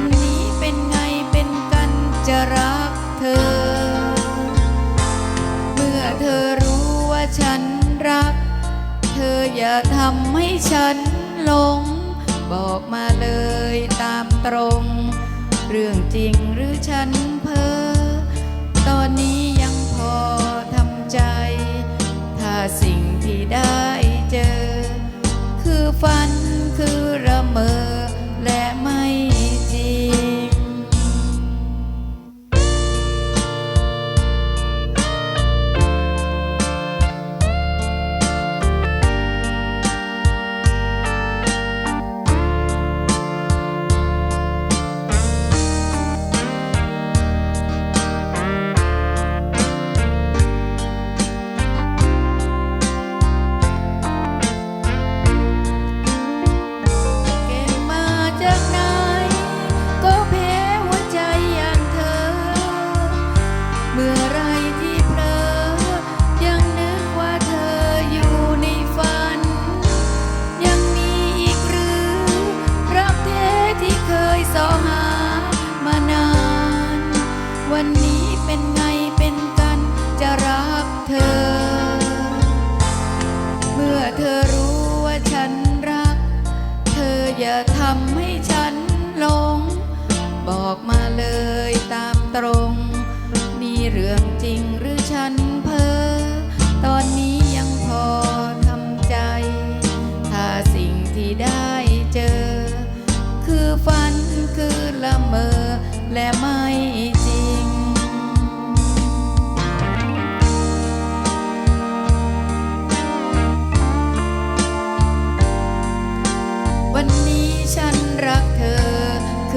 วันนี้เป็นไงเป็นกันจะรักเธอ เมื่อเธอรู้ว่าฉันรัก เธออย่าทำให้ฉันหลง บอกมาเลยตามตรง เรื่องจริงหรือฉันเพ้อตอนนี้ยังพอทำใจ ถ้าสิ่งที่ได้เจอ คือฝัน วันนี้เป็นไงเป็นกันจะรักเธอ เมื่อเธอรู้ว่าฉันรัก เธออย่าทำให้ฉันหลง บอกมาเลยตามตรงนี่เรื่องจริงหรือฉันเพ้อตอนนี้ยังพอทำใจ ถ้าสิ่งที่ได้เจอ คือฝันคือละเมอและไม่